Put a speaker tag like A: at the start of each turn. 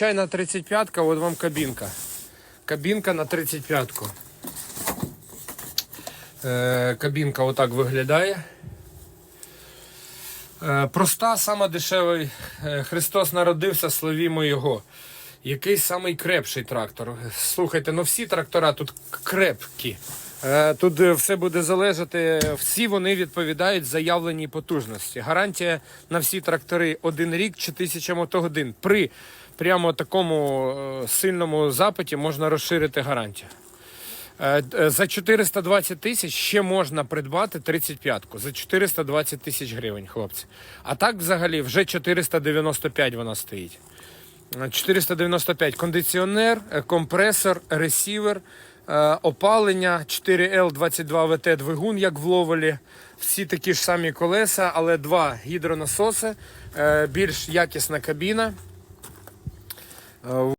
A: Чайна 35-ка, от вам кабінка. Кабінка на 35-ку. Е, кабінка отак виглядає. Е, проста, сама дешевий. Е, Христос народився, славімо Його. Який самий крепший трактор? Слухайте, ну всі трактора тут крепкі. Е, Тут е, все буде залежати, всі вони відповідають заявленій потужності. Гарантія на всі трактори один рік чи тисяча мотогодин. При прямо такому е, сильному запиті можна розширити гарантію. За 420 тисяч ще можна придбати 35-ку. За 420 тисяч гривень, хлопці. А так взагалі вже 495 вона стоїть. Е, 495 кондиціонер, е, компресор, ресівер, е, опалення, 4L22VT двигун, як в ловелі. Всі такі ж самі колеса, але два гідронасоси, е, більш якісна кабіна.